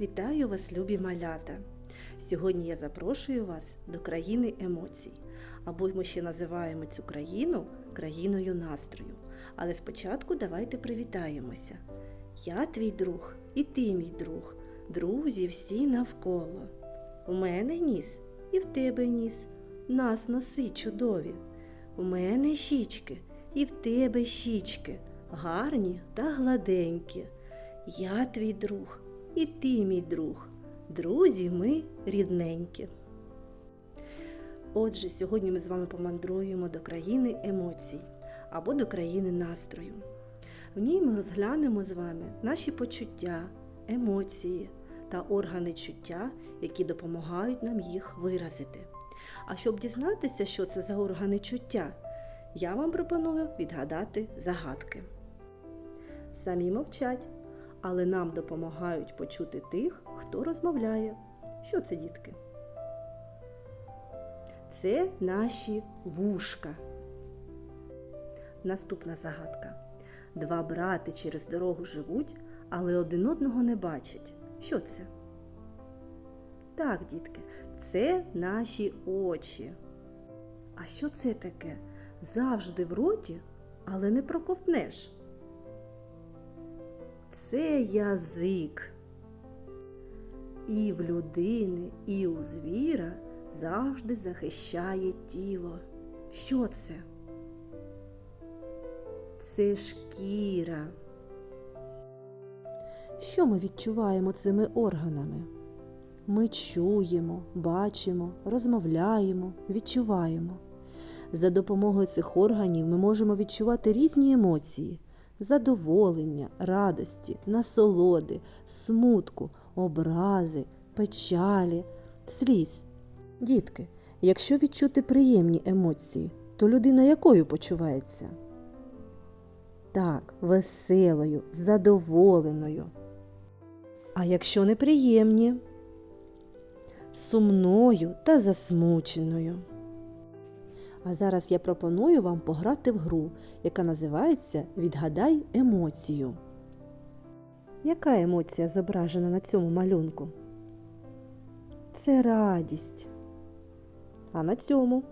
Вітаю вас, любі малята! Сьогодні я запрошую вас до країни емоцій. Або ми ще називаємо цю країну країною настрою. Але спочатку давайте привітаємося. Я твій друг і ти мій друг, друзі всі навколо. У мене ніс і в тебе ніс, нас носи чудові. У мене щічки і в тебе щічки, гарні та гладенькі. Я твій друг і ти мій друг. Друзі ми рідненькі. Отже, сьогодні ми з вами помандруємо до країни емоцій або до країни настрою. В ній ми розглянемо з вами наші почуття, емоції та органи чуття, які допомагають нам їх виразити. А щоб дізнатися, що це за органи чуття, я вам пропоную відгадати загадки. Самі мовчать, але нам допомагають почути тих, хто розмовляє. Що це, дітки? Це наші вушка. Наступна загадка. Два брати через дорогу живуть, але один одного не бачать. Що це? Так, дітки, це наші очі. А що це таке? Завжди в роті, але не проковтнеш. Це язик. І в людини, і у звіра завжди захищає тіло. Що це? Це шкіра. Що ми відчуваємо цими органами? Ми чуємо, бачимо, розмовляємо, відчуваємо. За допомогою цих органів ми можемо відчувати різні емоції задоволення, радості, насолоди, смутку, образи, печалі, сліз. Дітки, якщо відчути приємні емоції, то людина якою почувається? Так, веселою, задоволеною. А якщо неприємні, сумною та засмученою. А зараз я пропоную вам пограти в гру, яка називається Відгадай емоцію. Яка емоція зображена на цьому малюнку? Це радість. А на цьому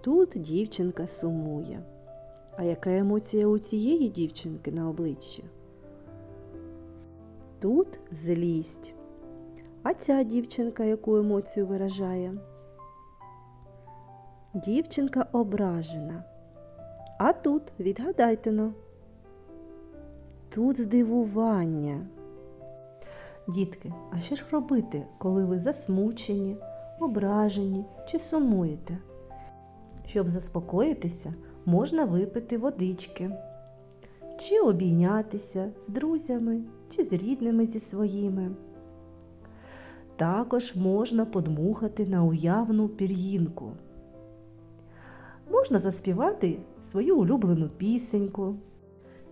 тут дівчинка сумує. А яка емоція у цієї дівчинки на обличчі? Тут злість. А ця дівчинка яку емоцію виражає? Дівчинка ображена. А тут відгадайте но. Тут здивування. Дітки, а що ж робити, коли ви засмучені, ображені чи сумуєте? Щоб заспокоїтися, можна випити водички, чи обійнятися з друзями, чи з рідними зі своїми. Також можна подмухати на уявну пір'їнку. Можна заспівати свою улюблену пісеньку.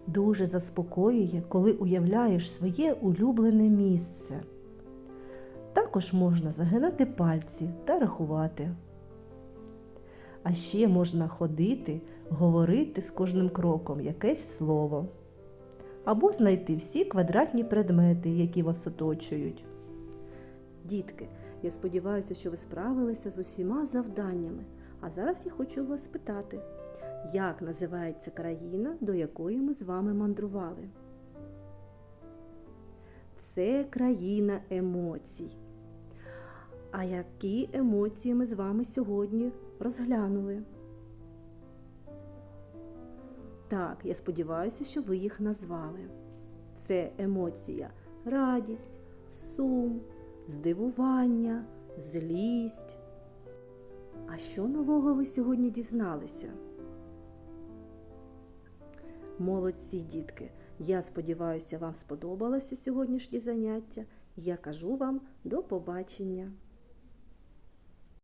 Дуже заспокоює, коли уявляєш своє улюблене місце. Також можна загинати пальці та рахувати. А ще можна ходити, говорити з кожним кроком якесь слово. Або знайти всі квадратні предмети, які вас оточують. Дітки, я сподіваюся, що ви справилися з усіма завданнями. А зараз я хочу вас спитати, як називається країна, до якої ми з вами мандрували? Це країна емоцій. А які емоції ми з вами сьогодні розглянули? Так, я сподіваюся, що ви їх назвали. Це емоція радість, сум, здивування, злість. А що нового ви сьогодні дізналися? Молодці, дітки! Я сподіваюся, вам сподобалося сьогоднішнє заняття. Я кажу вам до побачення!